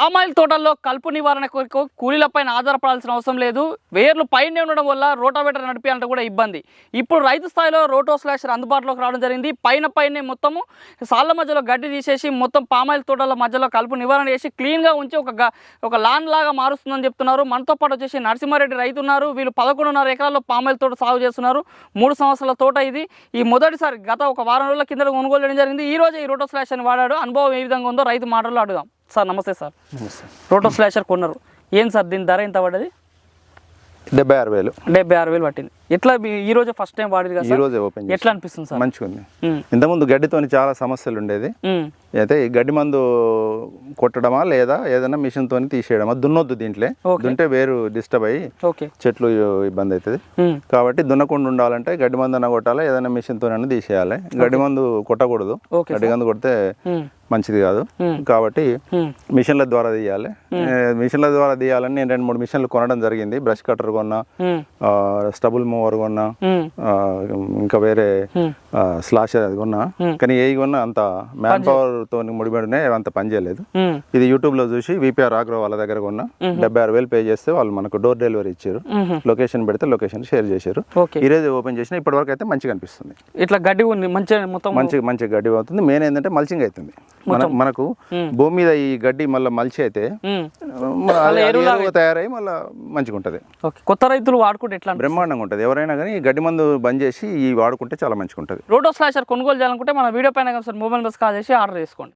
Palm oil తోటల్లో కలుపు నివారణ కొరకు కూలీలపైన ఆధారపడాల్సిన అవసరం లేదు. వేర్లు పైన ఉండడం వల్ల రోటావేటర్ నడిపేయాలంటే కూడా ఇబ్బంది. ఇప్పుడు రైతు స్థాయిలో రోటో స్లాషర్ అందుబాటులోకి రావడం జరిగింది. పైన పైనే మొత్తము సాళ్ళ మధ్యలో గడ్డి తీసేసి మొత్తం పామాయిల్ తోటల మధ్యలో కలుపు నివారణ చేసి క్లీన్గా ఉంచి ఒక గ- ఒక లాన్ లాగా మారుస్తుందని చెప్తున్నారు. మనతో పాటు వచ్చేసి నరసింహారెడ్డి రైతు ఉన్నారు. వీళ్ళు పదకొండున్నర ఎకరాల్లో పామాయిల్ తోట సాగు చేస్తున్నారు. మూడు సంవత్సరాల తోట ఇది. ఈ మొదటిసారి గత ఒక వారం రోజుల కింద కొనుగోలు చేయడం జరిగింది. ఈ రోజు ఈ రోటో స్లాష్ అని వాడాడు. అనుభవం ఏ విధంగా ఉందో రైతు మాటల్లో అడుగుదాం. సార్ నమస్తే సార్. నమస్తే. రోటో స్లాషర్ కొన్నారు. ఏం సార్ దీని ధర ఎంత పడ్డది? డెబ్బై ఆరు వేలు. డెబ్బై ఆరు వేలు పట్టింది. ఎట్లా ఈ రోజు ఫస్ట్ టైం వాడింది కదా ఈ రోజే ఓపెన్ ఎట్లా అనిపిస్తుంది సార్? మంచిగా ఉంది ఇంతకుముందు గడ్డితోని చాలా సమస్యలు ఉండేది. అయితే ఈ గడ్డి మందు కొట్టడమా లేదా ఏదైనా మిషన్ తోని తీసేయడమా? దున్నొద్దు దీంట్లో. దుంటే వేరు డిస్టర్బ్ అయ్యి చెట్లు ఇబ్బంది అవుతుంది కాబట్టి దున్నకుండా ఉండాలంటే గడ్డి మందు అన్న కొట్టాలి? ఏదైనా మిషన్ తోనైనా తీసేయాలి. గడ్డి మందు కొట్టకూడదు. గడ్డి మందు కొడితే మంచిది కాదు. కాబట్టి మిషన్ల ద్వారా తీయాలి. మిషన్ల ద్వారా తీయాలని నేను రెండు మూడు మిషన్లు కొనడం జరిగింది. బ్రష్ కట్టర్ కొన్నా స్టబుల్ మూవర్ కొన్నా ఇంకా వేరే ఉమ్, స్లాషర్ అది కొన్నా. కానీ ఏ కొన్నా అంత మ్యాన్ పవర్ తో ముడిపడినే అంత పని చేయలేదు. ఉమ్, ఇది యూట్యూబ్లో చూసి విపిఆర్ ఆగ్రో వాళ్ళ దగ్గర కొన్నా. డెబ్బై ఆరు వేలు పే చేస్తే వాళ్ళు మనకు డోర్ డెలివరీ ఇచ్చారు. లొకేషన్ పెడితే లొకేషన్ షేర్ చేశారు. ఈ రోజు ఓపెన్ చేసిన ఇప్పటి వరకు అయితే మంచిగా అనిపిస్తుంది. ఇట్లా గడ్డి ఉంది మంచిగా మొత్తం మంచి మంచి గడ్డి అవుతుంది. మెయిన్ ఏంటంటే మల్చింగ్ అవుతుంది. మన మనకు. భూమి మీద ఈ గడ్డి మళ్ళీ మల్చి అయితే తయారై మళ్ళీ మంచిగా ఉంటుంది. కొత్త రైతులు వాడుకుంటే ఎట్లా? బ్రహ్మాండంగా ఉంటుంది. ఎవరైనా కానీ ఈ గడ్డి మందు బంద్ చేసి ఈ వాడుకుంటే చాలా మంచిగా ఉంటుంది. రోటో స్లాషర్ కొనుగోలు చేయాలనుకుంటే మన వీడియో పైన సార్ మొబైల్ బస్ కాల్ చేసి ఆర్డర్ చేసుకోండి